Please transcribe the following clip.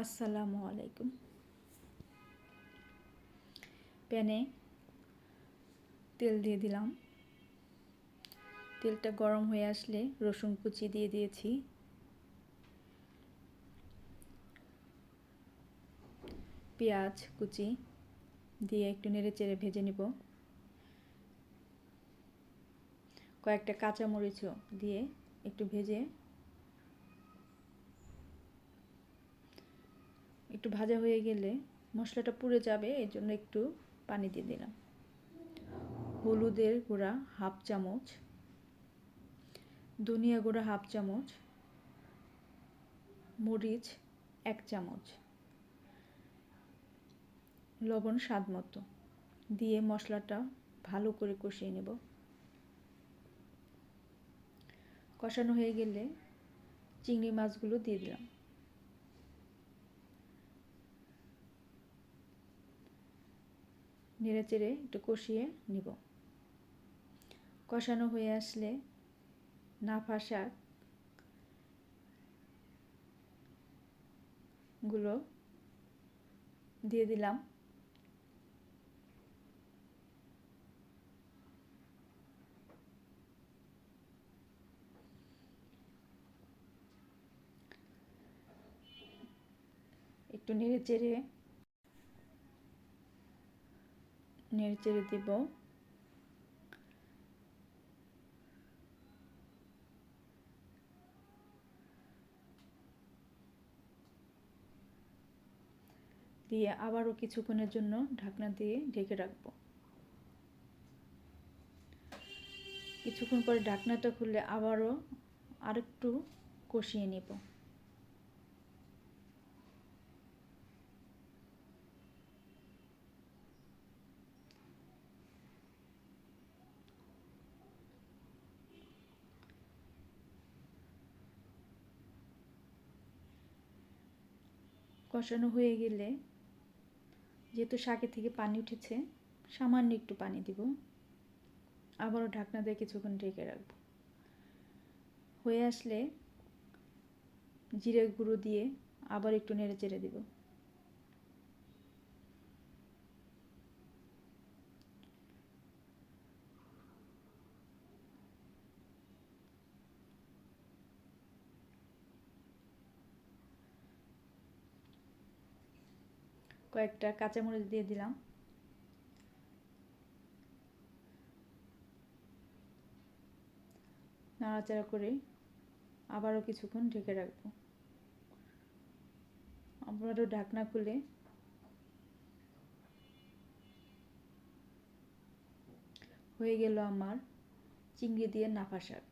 আসসালামু আলাইকুম। প্যানে তেল দিয়ে দিলাম। তেলটা গরম হয়ে আসলে রসুন কুচি দিয়ে দিয়েছি। পেঁয়াজ কুচি দিয়ে একটু নেড়ে চেড়ে ভেজে নিব। কয়েকটা কাঁচামরিচও দিয়ে একটু ভেজে একটু ভাজা হয়ে গেলে মশলাটা পুড়ে যাবে এই জন্য একটু পানি দিয়ে দিলাম। হলুদের গুঁড়া হাফ চামচ, ধনিয়া গুঁড়া হাফ চামচ, মরিচ এক চামচ, লবণ স্বাদ মতো দিয়ে মশলাটা ভালো করে কষিয়ে নেব। কষানো হয়ে গেলে চিংড়ি মাছগুলো দিয়ে দিলাম। নেড়ে চেড়ে একটু কষিয়ে নিব। কষানো হয়ে আসলে নাফা শাকগুলো দিয়ে দিলাম। একটু নেড়ে চেড়ে নেড়ে চেড়ে দিব। দিয়ে আবারও কিছুক্ষণের জন্য ঢাকনা দিয়ে ঢেকে রাখব। কিছুক্ষণ পরে ঢাকনাটা খুললে আবারও আরেকটু কষিয়ে নেব। কষানো হয়ে গেলে যেহেতু শাকের থেকে পানি উঠেছে, সামান্য একটু পানি দিব। আবারও ঢাকনা দিয়ে কিছুক্ষণ ঢেকে রাখব। হয়ে আসলে জিরে গুঁড়ো দিয়ে আবার একটু নেড়ে চেড়ে দিব। কয়েকটা কাঁচামরিচ দিয়ে দিলাম। নাড়াচাড়া করে আবারও কিছুক্ষণ ঢেকে রাখব। আবারও ঢাকনা খুলে হয়ে গেল আমার চিংড়ি দিয়ে নাফা শাক।